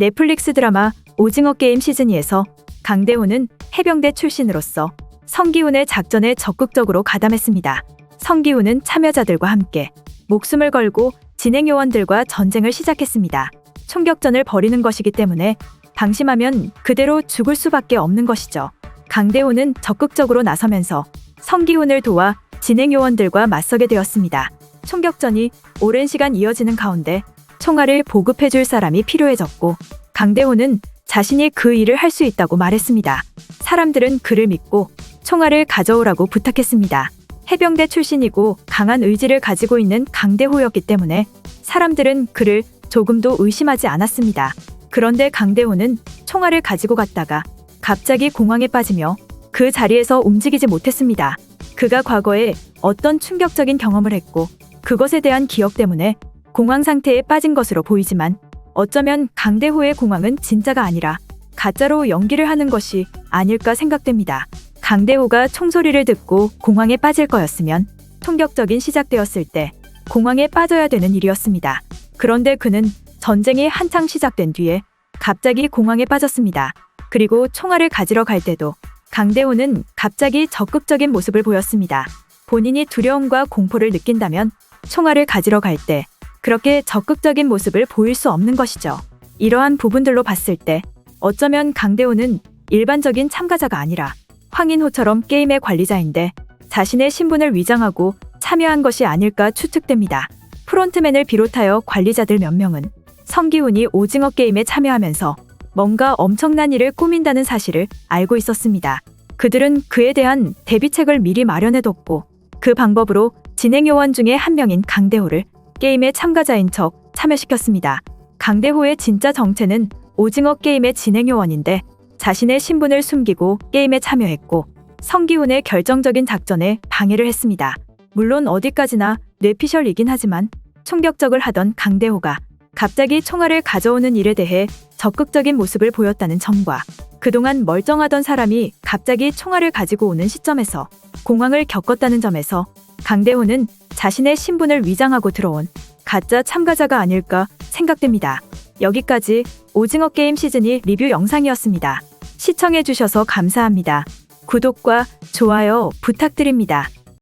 넷플릭스 드라마 오징어 게임 시즌 2에서 강대호는 해병대 출신으로서 성기훈의 작전에 적극적으로 가담했습니다. 성기훈은 참여자들과 함께 목숨을 걸고 진행 요원들과 전쟁을 시작했습니다. 총격전을 벌이는 것이기 때문에 방심하면 그대로 죽을 수밖에 없는 것이죠. 강대호는 적극적으로 나서면서 성기훈을 도와 진행 요원들과 맞서게 되었습니다. 총격전이 오랜 시간 이어지는 가운데 총알을 보급해줄 사람이 필요해졌고 강대호는 자신이 그 일을 할 수 있다고 말했습니다. 사람들은 그를 믿고 총알을 가져오라고 부탁했습니다. 해병대 출신이고 강한 의지를 가지고 있는 강대호였기 때문에 사람들은 그를 조금도 의심하지 않았습니다. 그런데 강대호는 총알을 가지고 갔다가 갑자기 공황에 빠지며 그 자리에서 움직이지 못했습니다. 그가 과거에 어떤 충격적인 경험을 했고 그것에 대한 기억 때문에 공황 상태에 빠진 것으로 보이지만 어쩌면 강대호의 공황은 진짜가 아니라 가짜로 연기를 하는 것이 아닐까 생각됩니다. 강대호가 총소리를 듣고 공황에 빠질 거였으면 총격적인 시작되었을 때 공황에 빠져야 되는 일이었습니다. 그런데 그는 전쟁이 한창 시작된 뒤에 갑자기 공황에 빠졌습니다. 그리고 총알을 가지러 갈 때도 강대호는 갑자기 적극적인 모습을 보였습니다. 본인이 두려움과 공포를 느낀다면 총알을 가지러 갈 때 그렇게 적극적인 모습을 보일 수 없는 것이죠. 이러한 부분들로 봤을 때 어쩌면 강대호는 일반적인 참가자가 아니라 황인호처럼 게임의 관리자인데 자신의 신분을 위장하고 참여한 것이 아닐까 추측됩니다. 프론트맨을 비롯하여 관리자들 몇 명은 성기훈이 오징어 게임에 참여하면서 뭔가 엄청난 일을 꾸민다는 사실을 알고 있었습니다. 그들은 그에 대한 대비책을 미리 마련해뒀고 그 방법으로 진행 요원 중에 한 명인 강대호를 게임의 참가자인 척 참여시켰습니다. 강대호의 진짜 정체는 오징어 게임의 진행 요원인데 자신의 신분을 숨기고 게임에 참여했고 성기훈의 결정적인 작전에 방해를 했습니다. 물론 어디까지나 뇌피셜이긴 하지만 총격적을 하던 강대호가 갑자기 총알을 가져오는 일에 대해 적극적인 모습을 보였다는 점과 그동안 멀쩡하던 사람이 갑자기 총알을 가지고 오는 시점에서 공황을 겪었다는 점에서 강대호는 자신의 신분을 위장하고 들어온 가짜 참가자가 아닐까 생각됩니다. 여기까지 오징어 게임 시즌2 리뷰 영상이었습니다. 시청해주셔서 감사합니다. 구독과 좋아요 부탁드립니다.